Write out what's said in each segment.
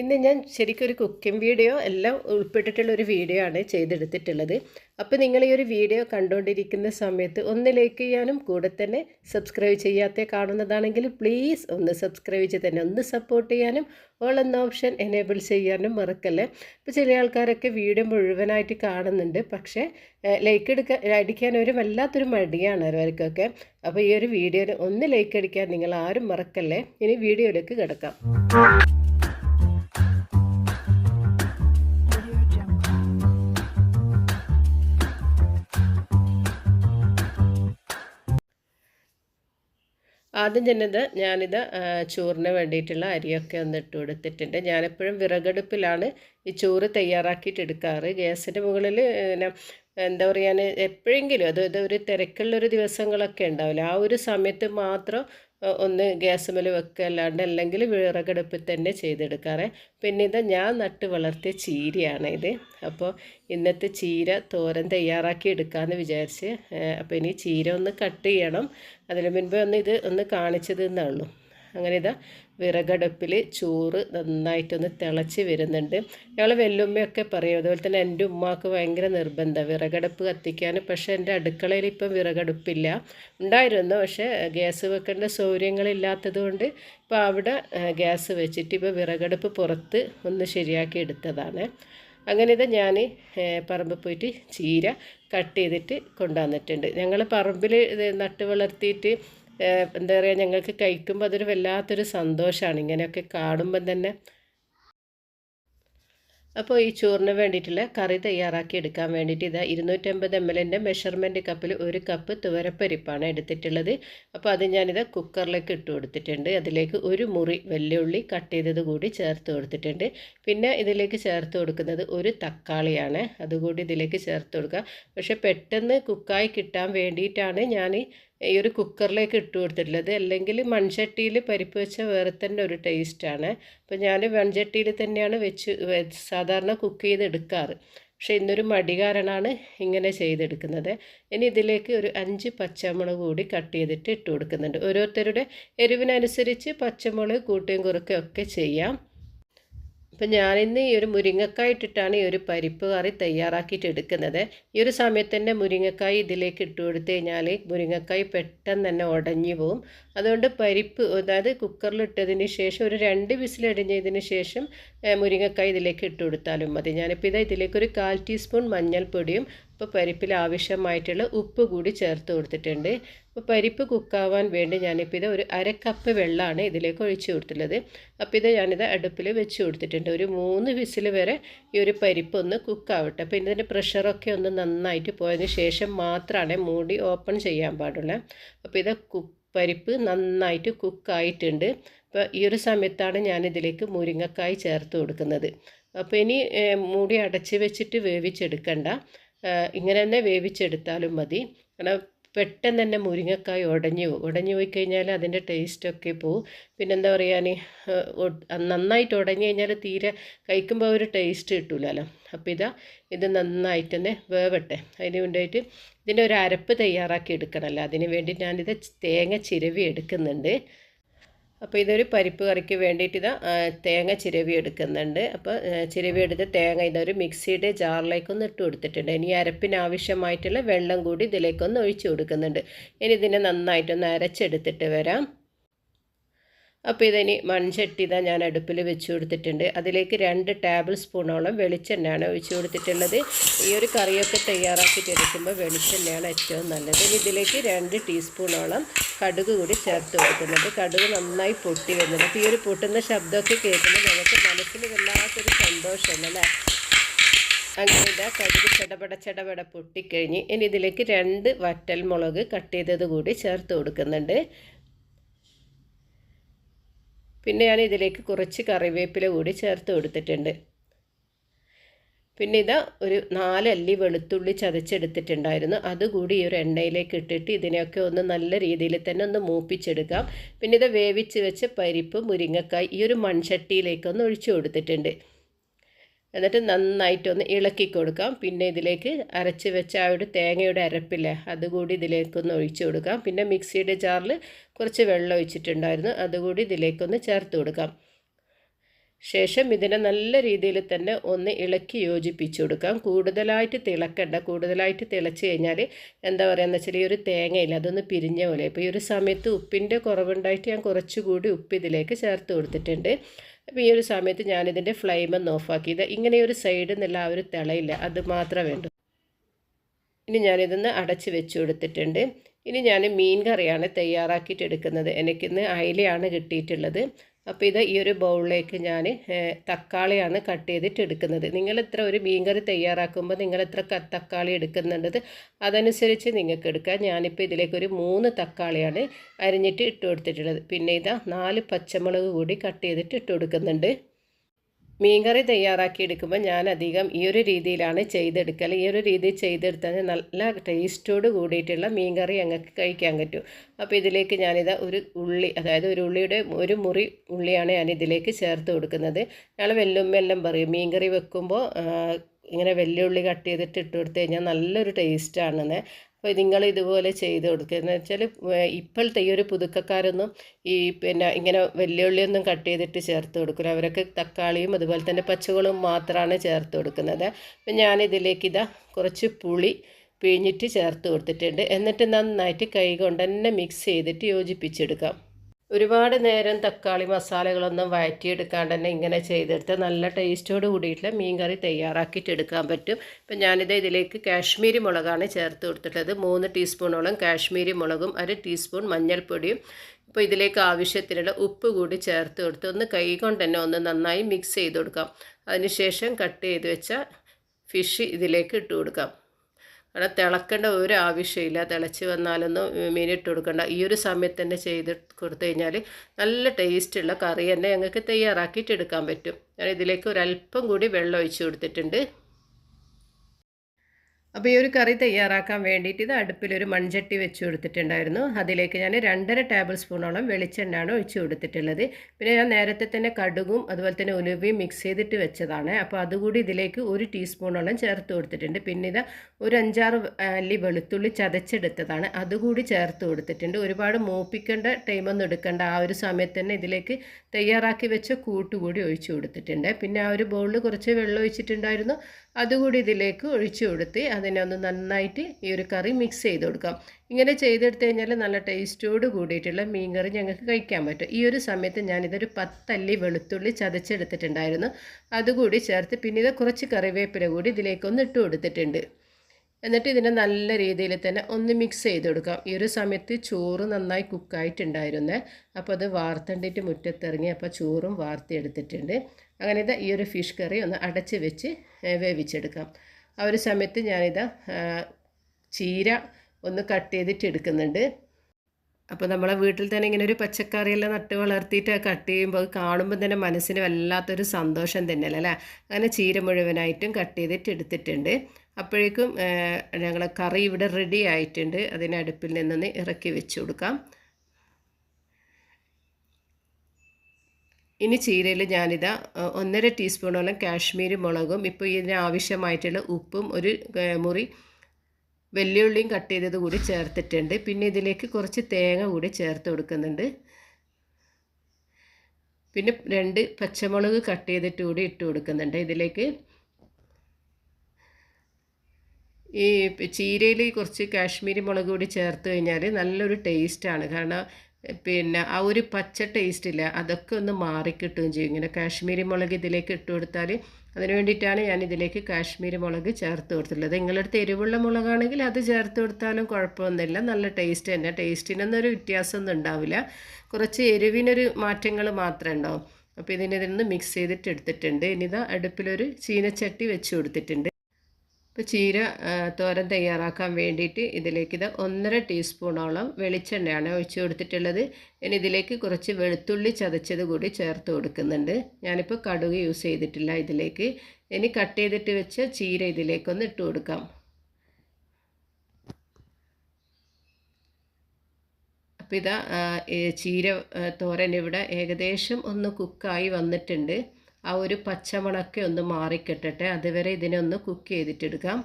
ഇന്ന് ഞാൻ ശരിക്കും ഒരു കുക്കിംഗ് വീഡിയോ എല്ലാം ഉൾപ്പെട്ടിട്ടുള്ള ഒരു വീഡിയോ ആണ് ചെയ്തെടുത്തിട്ടുള്ളത്. അപ്പോൾ നിങ്ങൾ ഈ ഒരു വീഡിയോ കണ്ടുകൊണ്ടിരിക്കുന്ന സമയത്ത് ഒന്ന് ലൈക്ക് ചെയ്യാനും കൂടെ തന്നെ സബ്സ്ക്രൈബ് ചെയ്യാത്ത കാണുന്നതാണെങ്കിൽ പ്ലീസ് ഒന്ന് സബ്സ്ക്രൈബ് ചെയ്ത് തന്നെ ഒന്ന് സപ്പോർട്ട് ചെയ്യാനും ഓൾ എന്ന ഓപ്ഷൻ എനേബിൾ ചെയ്യാനും മറക്കല്ലേ. ഇപ്പോൾ ചില ആൾക്കാരൊക്കെ വീഡിയോ മുഴുവനായിട്ട് കാണുന്നുണ്ട്. പക്ഷേ ലൈക്ക് എടുക്കാൻ അടിക്കാൻ ഒരു വല്ലാത്തൊരു മടിയാണ് അവർക്കൊക്കെ അപ്പോൾ ഈ ഒരു വീഡിയോയിൽ ഒന്ന് ലൈക്ക് അടിക്കാൻ നിങ്ങൾ ആരും മറക്കല്ലേ. ഇനി വീഡിയോയിലേക്ക് കിടക്കാം. ആദ്യം ചെന്നത് ഞാനിത് ചോറിന് വേണ്ടിയിട്ടുള്ള അരിയൊക്കെ ഒന്ന് ഇട്ട് കൊടുത്തിട്ടുണ്ട്. ഞാനെപ്പോഴും വിറകടുപ്പിലാണ് ഈ ചോറ് തയ്യാറാക്കിയിട്ട് എടുക്കാറ്. ഗ്യാസിന്റെ മുകളിൽ എന്താ പറയുക എപ്പോഴെങ്കിലും അത് ഒരു തിരക്കുള്ളൊരു ദിവസങ്ങളൊക്കെ ഉണ്ടാവില്ല? ആ ഒരു സമയത്ത് മാത്രം ഒന്ന് ഗ്യാസ് മേൽ വെക്കുക അല്ലാണ്ട് അല്ലെങ്കിൽ വിറകടുപ്പിൽ തന്നെ ചെയ്തെടുക്കാറ്. പിന്നെ ഇത് ഞാൻ നട്ട് വളർത്തിയ ചീരയാണ് ഇത്. അപ്പോൾ ഇന്നത്തെ ചീര തോരൻ തയ്യാറാക്കി എടുക്കാമെന്ന് വിചാരിച്ച് അപ്പോൾ ഇനി ചീര ഒന്ന് കട്ട് ചെയ്യണം. അതിന് മുൻപ് ഒന്ന് ഇത് ഒന്ന് കാണിച്ചത് എന്നേ ഉള്ളൂ. അങ്ങനെ ഇതാ വിറകടുപ്പിൽ ചോറ് നന്നായിട്ടൊന്ന് തിളച്ച് വരുന്നുണ്ട്. ഞങ്ങൾ വെല്ലുമ്മയൊക്കെ പറയും അതുപോലെ തന്നെ എന്റെ ഉമ്മാക്ക് ഭയങ്കര നിർബന്ധം വിറകടുപ്പ് കത്തിക്കാൻ പക്ഷേ എന്റെ അടുക്കളയിൽ ഇപ്പം വിറകടുപ്പില്ല. ഉണ്ടായിരുന്നു പക്ഷേ ഗ്യാസ് വെക്കേണ്ട സൗകര്യങ്ങളില്ലാത്തത് കൊണ്ട് ഇപ്പോൾ അവിടെ ഗ്യാസ് വെച്ചിട്ട് ഇപ്പോൾ വിറകടുപ്പ് പുറത്ത് ഒന്ന് ശരിയാക്കി എടുത്തതാണ്. അങ്ങനെ ഇത് ഞാൻ പറമ്പിൽ പോയിട്ട് ചീര കട്ട് ചെയ്തിട്ട് കൊണ്ടുവന്നിട്ടുണ്ട്. ഞങ്ങൾ പറമ്പിൽ നട്ട് വളർത്തിയിട്ട് എന്താ പറയുക ഞങ്ങൾക്ക് കഴിക്കുമ്പോൾ അതൊരു വല്ലാത്തൊരു സന്തോഷമാണ് ഇങ്ങനെയൊക്കെ കാണുമ്പം തന്നെ. അപ്പോൾ ഈ ചോറിന് വേണ്ടിയിട്ടുള്ള കറി തയ്യാറാക്കി എടുക്കാൻ വേണ്ടിയിട്ട് ഇതാ ഇരുന്നൂറ്റമ്പത് എം എല്ലിന്റെ മെഷർമെന്റ് കപ്പിൽ ഒരു കപ്പ് തുവരപ്പരിപ്പാണ് എടുത്തിട്ടുള്ളത്. അപ്പോൾ അത് ഞാനിത് കുക്കറിലേക്ക് ഇട്ട് കൊടുത്തിട്ടുണ്ട്. അതിലേക്ക് ഒരു മുറി വെല്ലുള്ളി കട്ട് ചെയ്തത് കൂടി ചേർത്ത് കൊടുത്തിട്ടുണ്ട്. പിന്നെ ഇതിലേക്ക് ചേർത്ത് കൊടുക്കുന്നത് ഒരു തക്കാളിയാണ്. അതുകൂടി ഇതിലേക്ക് ചേർത്ത് കൊടുക്കുക. പക്ഷേ പെട്ടെന്ന് കുക്കായി കിട്ടാൻ വേണ്ടിയിട്ടാണ് ഞാൻ ഈ ഒരു കുക്കറിലേക്ക് ഇട്ട് കൊടുത്തിട്ടുള്ളത്. അല്ലെങ്കിൽ മൺചട്ടിയിൽ പരിപ്പ് വെച്ച വേറെ തന്നെ ഒരു ടേസ്റ്റാണ് അപ്പോൾ ഞാൻ മൺചട്ടിയിൽ തന്നെയാണ് വെച്ച് സാധാരണ കുക്ക് ചെയ്തെടുക്കാറ് പക്ഷേ ഇന്നൊരു മടി കാരണമാണ് ഇങ്ങനെ ചെയ്തെടുക്കുന്നത്. ഇനി ഇതിലേക്ക് ഒരു അഞ്ച് പച്ചമുളക് കൂടി കട്ട് ചെയ്തിട്ട് ഇട്ട് കൊടുക്കുന്നുണ്ട്. ഓരോരുത്തരുടെ എരിവിനനുസരിച്ച് പച്ചമുളക് കൂട്ടുകയും കുറയ്ക്കുകയും ഒക്കെ ചെയ്യാം. ഇപ്പം ഞാനിന്ന് ഈ ഒരു മുരിങ്ങക്കായ ഇട്ടിട്ടാണ് ഈ ഒരു പരിപ്പ് കറി തയ്യാറാക്കിയിട്ട് എടുക്കുന്നത്. ഈ ഒരു സമയത്ത് തന്നെ മുരിങ്ങക്കായ് ഇതിലേക്ക് ഇട്ട് കൊടുത്തു കഴിഞ്ഞാൽ മുരിങ്ങക്കായ് പെട്ടെന്ന് തന്നെ ഉടഞ്ഞു പോവും. അതുകൊണ്ട് പരിപ്പ് അതായത് കുക്കറിലിട്ടതിന് ശേഷം ഒരു രണ്ട് വിസിലടിഞ്ഞതിന് ശേഷം മുരിങ്ങക്കായ് ഇതിലേക്ക് ഇട്ട് കൊടുത്താലും മതി. ഞാനിപ്പോൾ ഇതാ ഇതിലേക്ക് ഒരു കാൽ ടീസ്പൂൺ മഞ്ഞൾപ്പൊടിയും ഇപ്പോൾ പരിപ്പിൽ ആവശ്യമായിട്ടുള്ള ഉപ്പ് കൂടി ചേർത്ത് കൊടുത്തിട്ടുണ്ട്. അപ്പോൾ പരിപ്പ് കുക്കാവാൻ വേണ്ടി ഞാനിപ്പോൾ ഇത് ഒരു അര കപ്പ് വെള്ളമാണ് ഇതിലേക്ക് ഒഴിച്ചു കൊടുത്തിട്ടുള്ളത് അപ്പോൾ ഇത് ഞാനിത് അടുപ്പിൽ വെച്ച് കൊടുത്തിട്ടുണ്ട്. ഒരു മൂന്ന് വിസിൽ വരെ ഈ ഒരു പരിപ്പ് ഒന്ന് കുക്കാവട്ടെ അപ്പോൾ ഇതിന്റെ പ്രഷറൊക്കെ ഒന്ന് നന്നായിട്ട് പോയതിന് ശേഷം മാത്രമാണ് മൂടി ഓപ്പൺ ചെയ്യാൻ പാടുള്ളൂ. അപ്പോൾ ഇത് കുക്ക് പരിപ്പ് നന്നായിട്ട് കുക്കായിട്ടുണ്ട് അപ്പോൾ ഈ ഒരു സമയത്താണ് ഞാനിതിലേക്ക് മുരിങ്ങക്കായ് ചേർത്ത് കൊടുക്കുന്നത്. അപ്പോൾ ഇനി മൂടി അടച്ച് വെച്ചിട്ട് വേവിച്ചെടുക്കണ്ട. ഇങ്ങനെ തന്നെ വേവിച്ചെടുത്താലും മതി. കാരണം പെട്ടെന്ന് തന്നെ മുരിങ്ങക്കായ് ഉടഞ്ഞു പോകും ഉടഞ്ഞു പോയി കഴിഞ്ഞാൽ അതിന്റെ ടേസ്റ്റൊക്കെ പോവും. പിന്നെന്താ പറയുക നന്നായിട്ട് ഉടഞ്ഞു കഴിഞ്ഞാൽ തീരെ കഴിക്കുമ്പോൾ ഒരു ടേസ്റ്റ് കിട്ടൂലല്ലോ. അപ്പോൾ ഇതാ ഇത് നന്നായിട്ട് തന്നെ വേവട്ടെ. അതിന് വേണ്ടിയിട്ട് ഇതിന്റെ ഒരു അരപ്പ് തയ്യാറാക്കി എടുക്കണമല്ലോ അതിന് വേണ്ടി ഞാനിത് തേങ്ങ ചിരവി എടുക്കുന്നുണ്ട്. അപ്പോൾ ഇതൊരു പരിപ്പ് കറിക്ക് വേണ്ടിയിട്ട് ഇതാ തേങ്ങ ചിരവി എടുക്കുന്നുണ്ട്. അപ്പോൾ ചിരവി എടുത്ത് തേങ്ങ ഇതൊരു മിക്സിയുടെ ജാറിലേക്കൊന്ന് ഇട്ട് കൊടുത്തിട്ടുണ്ട്. ഇനി അരപ്പിന് ആവശ്യമായിട്ടുള്ള വെള്ളം കൂടി ഇതിലേക്കൊന്ന് ഒഴിച്ചു കൊടുക്കുന്നുണ്ട്. ഇനി ഇതിനെ നന്നായിട്ടൊന്ന് അരച്ചെടുത്തിട്ട് വരാം. അപ്പോൾ ഇതിനി മൺചട്ടി ഇതാ ഞാൻ അടുപ്പിൽ വെച്ച് കൊടുത്തിട്ടുണ്ട്. അതിലേക്ക് രണ്ട് ടേബിൾ സ്പൂണോളം വെളിച്ചെണ്ണയാണ് ഒഴിച്ചു കൊടുത്തിട്ടുള്ളത്. ഈ ഒരു കറിയൊക്കെ തയ്യാറാക്കിയിട്ട് എടുക്കുമ്പോൾ വെളിച്ചെണ്ണയാണ് ഏറ്റവും നല്ലത്. ഇതിലേക്ക് രണ്ട് ടീസ്പൂണോളം കടുക് കൂടി ചേർത്ത് കൊടുക്കുന്നുണ്ട് കടുക് നന്നായി പൊട്ടി വരുന്നത്. അപ്പോൾ ഈ ഒരു പൊട്ടുന്ന ശബ്ദമൊക്കെ കേൾക്കുമ്പോൾ നമുക്ക് മനസ്സിൽ വല്ലാത്തൊരു സന്തോഷമല്ലേ അങ്ങനെ ഇതാ കടുക് ചടപട ചടപട പൊട്ടിക്കഴിഞ്ഞ് ഇനി ഇതിലേക്ക് രണ്ട് വറ്റൽ മുളക് കട്ട് ചെയ്തത് കൂടി ചേർത്ത് കൊടുക്കുന്നുണ്ട്. പിന്നെ ഞാൻ ഇതിലേക്ക് കുറച്ച് കറിവേപ്പില കൂടി ചേർത്ത് കൊടുത്തിട്ടുണ്ട്. പിന്നെ ഇതാ ഒരു നാലല്ലി വെളുത്തുള്ളി ചതച്ചെടുത്തിട്ടുണ്ടായിരുന്നു. അതുകൂടി ഈ ഒരു എണ്ണയിലേക്ക് ഇട്ടിട്ട് ഇതിനെയൊക്കെ ഒന്ന് നല്ല രീതിയിൽ തന്നെ ഒന്ന് മൂപ്പിച്ചെടുക്കാം. പിന്നെ ഇത് വേവിച്ച് വെച്ച് പരിപ്പ് മുരിങ്ങക്കായ് ഈ ഒരു മൺചട്ടിയിലേക്കൊന്ന് ഒഴിച്ചു കൊടുത്തിട്ടുണ്ട്. എന്നിട്ട് നന്നായിട്ടൊന്ന് ഇളക്കി കൊടുക്കാം. പിന്നെ ഇതിലേക്ക് അരച്ച് വെച്ച ആ ഒരു തേങ്ങയുടെ അരപ്പില്ലേ അതുകൂടി ഇതിലേക്കൊന്ന് ഒഴിച്ചു കൊടുക്കാം. പിന്നെ മിക്സിയുടെ ജാറിൽ കുറച്ച് വെള്ളം ഒഴിച്ചിട്ടുണ്ടായിരുന്നു അതുകൂടി ഇതിലേക്കൊന്ന് ചേർത്ത് കൊടുക്കാം. ശേഷം ഇതിനെ നല്ല രീതിയിൽ തന്നെ ഒന്ന് ഇളക്കി യോജിപ്പിച്ചു കൊടുക്കാം. കൂടുതലായിട്ട് തിളക്കണ്ട കൂടുതലായിട്ട് തിളച്ച് കഴിഞ്ഞാൽ എന്താ പറയുക വെച്ചാൽ ഈ ഒരു തേങ്ങയില്ല അതൊന്ന് പിരിഞ്ഞ പോലെ. ഇപ്പോൾ ഈ ഒരു സമയത്ത് ഉപ്പിന്റെ കുറവുണ്ടായിട്ട് ഞാൻ കുറച്ചുകൂടി ഉപ്പ് ഇതിലേക്ക് ചേർത്ത് കൊടുത്തിട്ടുണ്ട്. അപ്പോൾ ഈ ഒരു സമയത്ത് ഞാനിതിന്റെ ഫ്ലെയിം ഒന്ന് ഓഫാക്കിയത് ഇങ്ങനെ ഒരു സൈഡിൽ നിന്നുള്ള ആ ഒരു തിളയില്ല അത് മാത്രമേ വേണ്ടൂ. ഇനി ഞാനിതൊന്ന് അടച്ച് വെച്ച് കൊടുത്തിട്ടുണ്ട്. ഇനി ഞാൻ മീൻ കറിയാണ് തയ്യാറാക്കിയിട്ട് എടുക്കുന്നത്. എനിക്കിന്ന് അയിലയാണ് കിട്ടിയിട്ടുള്ളത്. അപ്പോൾ ഇത് ഈ ഒരു ബൗളിലേക്ക് ഞാൻ തക്കാളിയാണ് കട്ട് ചെയ്തിട്ട് എടുക്കുന്നത്. നിങ്ങൾ എത്ര ഒരു മീൻകറി തയ്യാറാക്കുമ്പോൾ നിങ്ങൾ എത്ര തക്കാളി എടുക്കുന്നുണ്ടത് അതനുസരിച്ച് നിങ്ങൾക്ക് എടുക്കാം. ഞാനിപ്പോൾ ഇതിലേക്ക് ഒരു മൂന്ന് തക്കാളിയാണ് അരിഞ്ഞിട്ട് ഇട്ട് കൊടുത്തിട്ടുള്ളത്. പിന്നെ ഇതാ നാല് പച്ചമുളക് കൂടി കട്ട് ചെയ്തിട്ട് ഇട്ട് കൊടുക്കുന്നുണ്ട്. മീൻകറി തയ്യാറാക്കി എടുക്കുമ്പോൾ ഞാൻ അധികം ഈ ഒരു രീതിയിലാണ് ചെയ്തെടുക്കൽ ഈ ഒരു രീതിയിൽ ചെയ്തെടുത്താൽ നല്ല ടേസ്റ്റോട് കൂടിയിട്ടുള്ള മീൻകറി ഞങ്ങൾക്ക് കഴിക്കാൻ പറ്റും. അപ്പോൾ ഇതിലേക്ക് ഞാനിത് ഒരു ഉള്ളി അതായത് ഒരു ഉള്ളിയുടെ ഒരു മുറി ഉള്ളിയാണ് ഞാൻ ഇതിലേക്ക് ചേർത്ത് കൊടുക്കുന്നത്. ഞങ്ങൾ വെല്ലുമ്മെല്ലാം പറയും മീൻകറി വെക്കുമ്പോൾ ഇങ്ങനെ വെല്ലുള്ളി കട്ട് ചെയ്തിട്ട് ഇട്ട് കൊടുത്തു കഴിഞ്ഞാൽ നല്ലൊരു ടേസ്റ്റാണെന്ന്. അപ്പോൾ നിങ്ങൾ ഇതുപോലെ ചെയ്ത് കൊടുക്കുക. എന്ന് വെച്ചാൽ ഇപ്പോഴത്തെ ഈ ഒരു പുതുക്കക്കാരൊന്നും ഈ പിന്നെ ഇങ്ങനെ വെല്ലുള്ളിയൊന്നും കട്ട് ചെയ്തിട്ട് ചേർത്ത് കൊടുക്കില്ല അവരൊക്കെ തക്കാളിയും അതുപോലെ തന്നെ പച്ചകളും മാത്രമാണ് ചേർത്ത് കൊടുക്കുന്നത്. അപ്പം ഞാനിതിലേക്ക് ഇതാ കുറച്ച് പുളി പിഴിഞ്ഞിട്ട് ചേർത്ത് കൊടുത്തിട്ടുണ്ട്. എന്നിട്ട് നന്നായിട്ട് കൈ കൊണ്ട് തന്നെ മിക്സ് ചെയ്തിട്ട് യോജിപ്പിച്ചെടുക്കാം. ഒരുപാട് നേരം തക്കാളി മസാലകളൊന്നും വഴറ്റിയെടുക്കാണ്ട് തന്നെ ഇങ്ങനെ ചെയ്തെടുത്ത് നല്ല ടേസ്റ്റോട് കൂടിയിട്ടുള്ള മീൻ കറി തയ്യാറാക്കിയിട്ട് എടുക്കാൻ പറ്റും. ഇപ്പം ഞാനിത് ഇതിലേക്ക് കാശ്മീരി മുളകാണ് ചേർത്ത് കൊടുത്തിട്ടുള്ളത്. മൂന്ന് ടീസ്പൂണോളം കാശ്മീരി മുളകും അര ടീസ്പൂൺ മഞ്ഞൾപ്പൊടിയും. ഇപ്പോൾ ഇതിലേക്ക് ആവശ്യത്തിനുള്ള ഉപ്പ് കൂടി ചേർത്ത് കൊടുത്ത് ഒന്ന് കൈ കൊണ്ട് തന്നെ ഒന്ന് നന്നായി മിക്സ് ചെയ്ത് കൊടുക്കാം. അതിനുശേഷം കട്ട് ചെയ്ത് വെച്ച ഫിഷ് ഇതിലേക്ക് ഇട്ട് കൊടുക്കാം. അവിടെ തിളക്കേണ്ട ഒരു ആവശ്യമില്ല. തിളച്ച് വന്നാലൊന്നും മീനിട്ട് കൊടുക്കണ്ട. ഈ ഒരു സമയത്ത് തന്നെ ചെയ്ത് കൊടുത്തു കഴിഞ്ഞാൽ നല്ല ടേസ്റ്റുള്ള കറി തന്നെ ഞങ്ങൾക്ക് തയ്യാറാക്കിയിട്ട് എടുക്കാൻ പറ്റും. ഞാൻ ഇതിലേക്ക് ഒരല്പം കൂടി വെള്ളം ഒഴിച്ച് കൊടുത്തിട്ടുണ്ട്. അപ്പോൾ ഈ ഒരു കറി തയ്യാറാക്കാൻ വേണ്ടിയിട്ട് ഇത് അടുപ്പിലൊരു മൺചട്ടി വെച്ച് കൊടുത്തിട്ടുണ്ടായിരുന്നു. അതിലേക്ക് ഞാൻ രണ്ടര ടേബിൾ സ്പൂണോളം വെളിച്ചെണ്ണയാണ് ഒഴിച്ച് കൊടുത്തിട്ടുള്ളത്. പിന്നെ ഞാൻ നേരത്തെ തന്നെ കടുകും അതുപോലെ തന്നെ ഉലുവയും മിക്സ് ചെയ്തിട്ട് വെച്ചതാണ്. അപ്പോൾ അതുകൂടി ഇതിലേക്ക് ഒരു ടീസ്പൂണോളം ചേർത്ത് കൊടുത്തിട്ടുണ്ട്. പിന്നെ ഇത് ഒരു അഞ്ചാറ് അല്ലി വെളുത്തുള്ളി ചതച്ചെടുത്തതാണ്. അതുകൂടി ചേർത്ത് കൊടുത്തിട്ടുണ്ട്. ഒരുപാട് മൂപ്പിക്കേണ്ട ടൈമൊന്നും എടുക്കേണ്ട. ആ ഒരു സമയത്ത് തന്നെ ഇതിലേക്ക് തയ്യാറാക്കി വെച്ച കൂട്ടുകൂടി ഒഴിച്ചു കൊടുത്തിട്ടുണ്ട്. പിന്നെ ആ ഒരു ബൗളിൽ കുറച്ച് വെള്ളം ഒഴിച്ചിട്ടുണ്ടായിരുന്നു. അതുകൂടി ഇതിലേക്ക് ഒഴിച്ചു കൊടുത്ത് അതിനെ ഒന്ന് നന്നായിട്ട് ഈ ഒരു കറി മിക്സ് ചെയ്ത് കൊടുക്കാം. ഇങ്ങനെ ചെയ്തെടുത്ത് കഴിഞ്ഞാൽ നല്ല ടേസ്റ്റോട് കൂടിയിട്ടുള്ള മീൻ കറി ഞങ്ങൾക്ക് കഴിക്കാൻ പറ്റും. ഈ ഒരു സമയത്ത് ഞാനിതൊരു പത്തല്ലി വെളുത്തുള്ളി ചതച്ചെടുത്തിട്ടുണ്ടായിരുന്നു. അതുകൂടി ചേർത്ത് പിന്നെ ഇത് കുറച്ച് കറിവേപ്പില കൂടി ഇതിലേക്കൊന്ന് ഇട്ട് കൊടുത്തിട്ടുണ്ട്. എന്നിട്ട് ഇതിനെ നല്ല രീതിയിൽ തന്നെ ഒന്ന് മിക്സ് ചെയ്ത് കൊടുക്കാം. ഈ ഒരു സമയത്ത് ചോറ് നന്നായി കുക്കായിട്ടുണ്ടായിരുന്നേ അപ്പോൾ അത് വാർത്തണ്ടിട്ട് മുറ്റത്തിറങ്ങി അപ്പോൾ ചോറും വാർത്തെടുത്തിട്ടുണ്ട് അങ്ങനെ ഇതാ ഈ ഒരു ഫിഷ് കറി ഒന്ന് അടച്ച് വെച്ച് വേവിച്ചെടുക്കാം. ആ ഒരു സമയത്ത് ഞാനിതാ ചീര ഒന്ന് കട്ട് ചെയ്തിട്ട് എടുക്കുന്നുണ്ട്. അപ്പോൾ നമ്മളെ വീട്ടിൽ തന്നെ ഇങ്ങനെ ഒരു പച്ചക്കറിയെല്ലാം നട്ട് വളർത്തിയിട്ട് കട്ട് ചെയ്യുമ്പോൾ അത് കാണുമ്പോൾ തന്നെ മനസ്സിന് വല്ലാത്തൊരു സന്തോഷം തന്നെയല്ലേ അല്ലേ? അങ്ങനെ ചീര മുഴുവനായിട്ടും കട്ട് ചെയ്തിട്ട് എടുത്തിട്ടുണ്ട്. അപ്പോഴേക്കും ഞങ്ങൾ കറി ഇവിടെ റെഡി ആയിട്ടുണ്ട്. അതിനടുപ്പിൽ നിന്നൊന്ന് ഇറക്കി വെച്ച് കൊടുക്കാം. ഇനി ചീരയിൽ ഞാനിതാ ഒന്നര ടീസ്പൂണോളം കാശ്മീരി മുളകും ഇപ്പോൾ ഇതിന് ആവശ്യമായിട്ടുള്ള ഉപ്പും ഒരു മുറി വെല്ലുള്ളിയും കട്ട് ചെയ്തത് കൂടി ചേർത്തിട്ടുണ്ട്. പിന്നെ ഇതിലേക്ക് കുറച്ച് തേങ്ങ കൂടി ചേർത്ത് കൊടുക്കുന്നുണ്ട്. പിന്നെ രണ്ട് പച്ചമുളക് കട്ട് ചെയ്തിട്ട് കൂടി ഇട്ട് കൊടുക്കുന്നുണ്ട് ഇതിലേക്ക്. ഈ ചീരയിൽ കുറച്ച് കാശ്മീരി മുളക് കൂടി ചേർത്ത് കഴിഞ്ഞാൽ നല്ലൊരു ടേസ്റ്റാണ് കാരണം പിന്നെ ആ ഒരു പച്ച ടേസ്റ്റില്ല അതൊക്കെ ഒന്ന് മാറിക്കിട്ടുകയും ചെയ്യും. ഇങ്ങനെ കാശ്മീരി മുളക് ഇതിലേക്ക് ഇട്ട് കൊടുത്താൽ അതിന് വേണ്ടിയിട്ടാണ് ഞാൻ ഇതിലേക്ക് കാശ്മീരി മുളക് ചേർത്ത് കൊടുത്തിട്ടുള്ളത്. നിങ്ങളുടെ അടുത്ത് എരിവുള്ള മുളകാണെങ്കിൽ അത് ചേർത്ത് കൊടുത്താലും കുഴപ്പമൊന്നുമില്ല. നല്ല ടേസ്റ്റ് തന്നെ. ടേസ്റ്റിനൊന്നും ഒരു വ്യത്യാസമൊന്നും ഉണ്ടാവില്ല. കുറച്ച് എരിവിനൊരു മാറ്റങ്ങൾ മാത്രമേ ഉണ്ടാവും. അപ്പോൾ ഇതിനെ മിക്സ് ചെയ്തിട്ട് എടുത്തിട്ടുണ്ട്. ഇനിതാ അടുപ്പിലൊരു ചീനച്ചട്ടി വെച്ച് കൊടുത്തിട്ടുണ്ട്. ഇപ്പോൾ ചീര തോരൻ തയ്യാറാക്കാൻ വേണ്ടിയിട്ട് ഇതിലേക്ക് ഇത് ഒന്നര ടീസ്പൂണോളം വെളിച്ചെണ്ണയാണ് ഒഴിച്ചു കൊടുത്തിട്ടുള്ളത്. ഇനി ഇതിലേക്ക് കുറച്ച് വെളുത്തുള്ളി ചതച്ചത് കൂടി ചേർത്ത് കൊടുക്കുന്നുണ്ട്. ഞാനിപ്പോൾ കടുക് യൂസ് ചെയ്തിട്ടില്ല ഇതിലേക്ക്. ഇനി കട്ട് ചെയ്തിട്ട് വെച്ച ചീര ഇതിലേക്കൊന്ന് ഇട്ട് കൊടുക്കാം. അപ്പോൾ ഇതാ ചീര തോരൻ ഇവിടെ ഏകദേശം ഒന്ന് കുക്കായി വന്നിട്ടുണ്ട്. ആ ഒരു പച്ചമണക്കെ ഒന്ന് മാറിക്കിട്ടട്ടെ. അതുവരെ ഇതിനെ ഒന്ന് കുക്ക് ചെയ്തിട്ടെടുക്കാം.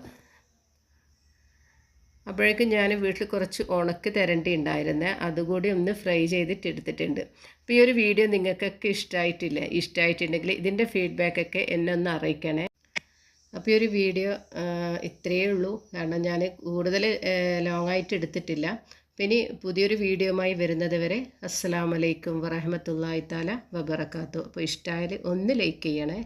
അപ്പോഴേക്കും ഞാൻ വീട്ടിൽ കുറച്ച് ഉണക്ക് തരണ്ടി ഉണ്ടായിരുന്നേ. അതുകൂടി ഒന്ന് ഫ്രൈ ചെയ്തിട്ട് എടുത്തിട്ടുണ്ട് അപ്പോൾ ഈ ഒരു വീഡിയോ നിങ്ങൾക്കൊക്കെ ഇഷ്ടമായിട്ടില്ല ഇഷ്ടമായിട്ടുണ്ടെങ്കിൽ ഇതിന്റെ ഫീഡ്ബാക്കൊക്കെ എന്നെ ഒന്ന് അറിയിക്കണേ. അപ്പോൾ ഈ ഒരു വീഡിയോ ഇത്രയേ ഉള്ളൂ. കാരണം ഞാൻ കൂടുതൽ ലോങ് ആയിട്ട് എടുത്തിട്ടില്ല. പിന്നെ പുതിയൊരു വീഡിയോയുമായി വരുന്നത് വരെ അസ്സാം വലൈക്കും വറഹമത്തല്ലാ താല വബർക്കാത്തു അപ്പോൾ ഇഷ്ടമായാൽ ഒന്ന് ലൈക്ക് ചെയ്യണേ.